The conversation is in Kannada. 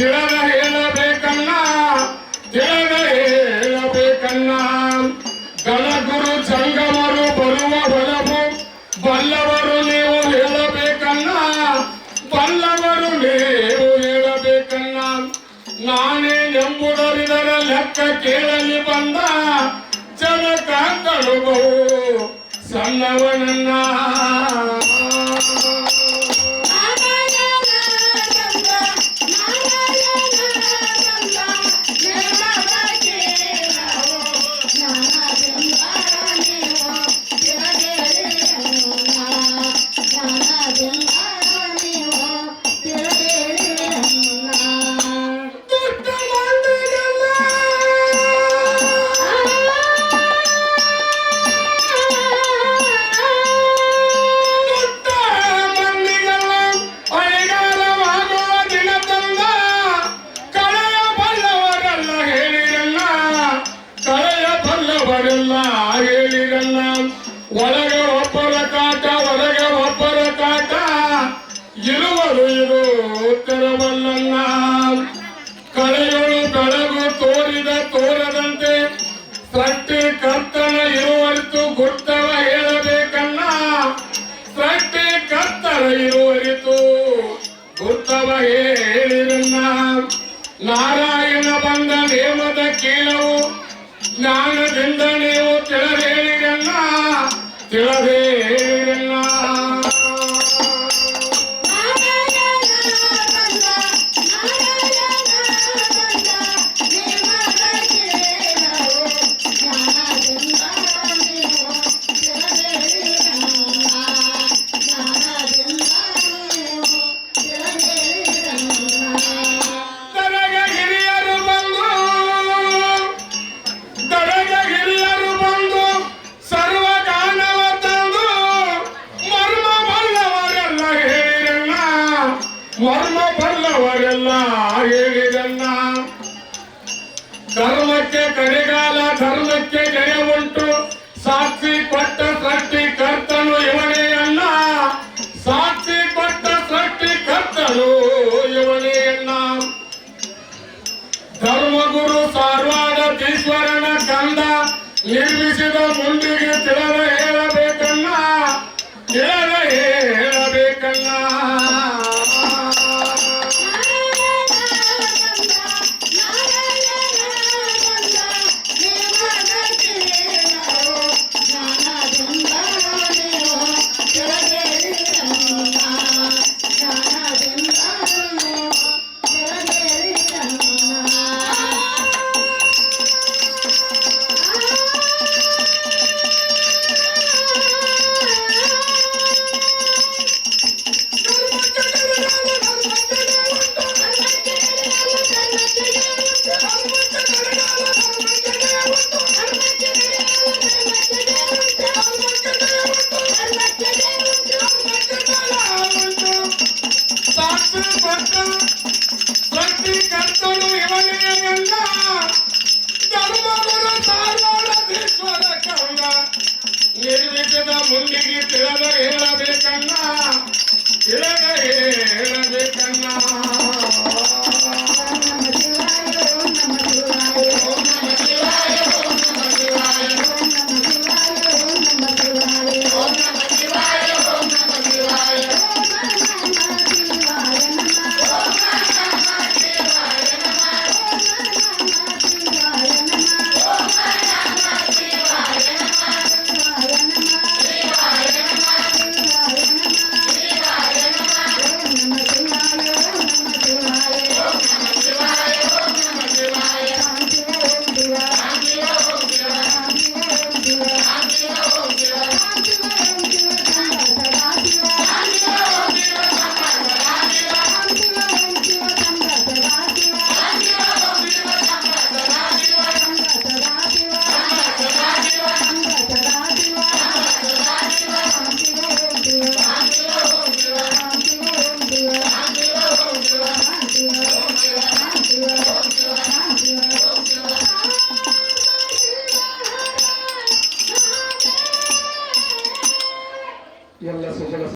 ತಿಳಿದ ಹೇಳಬೇಕನ್ನ ತಿಳಿದ ಹೇಳಬೇಕನ್ನ ಗಣಗುರು ಜಂಗಮರು ಬರುವ ಹೊರಬು ಬಲ್ಲವರು ನೀವು ಹೇಳಬೇಕನ್ನ ಬಲ್ಲವರು ನೀವು ಹೇಳಬೇಕನ್ನ ನಾನೇ ಎಂಬುದರಿದರ ಲೆಕ್ಕ ಕೇಳಲಿ ಬಂದ ಜನಕ ಕಳುಬಹು ಸಣ್ಣವನನ್ನ ಸೃಷ್ಟಿ ಕರ್ತನ ಇರುವರಿತು ಗುರ್ತವ ಹೇಳಬೇಕನ್ನ. ಸತ್ಯ ಕರ್ತನ ಇರುವರಿತು ಗುರ್ತವ ಹೇಳಿರನ್ನ. ನಾರಾಯಣ ಬಂದ ನೇಮದ ಕೀಳವು, ಜ್ಞಾನದಿಂದ ನೀವು ತಿಳಿದೇಳಿರನ್ನ ತಿಳಿದೇಳಿರನ್ನ ಬಲ್ಲವರೆಲ್ಲ ಹೇಳಿದನ್ನ. ಕರ್ಮಕ್ಕೆ ಕಡೆಗಾಲ, ಧರ್ಮಕ್ಕೆ ಜಯ ಉಂಟು. ಸಾಕ್ಷಿ ಕೊಟ್ಟ ಸೃಷ್ಟಿ ಕರ್ತನು ಇವನೇ ಅಲ್ಲ. ಸಾಕ್ಷಿ ಕೊಟ್ಟ ಸೃಷ್ಟಿ ಕರ್ತನು ಇವನೇ ಅಲ್ಲ. ಧರ್ಮಗುರು ಸಾರ್ವಾಡತೀಶ್ವರನ ಕಂದ ನಿರ್ಮಿಸಿದ ಮುಂದಿಗೆ ತಿಳಿದ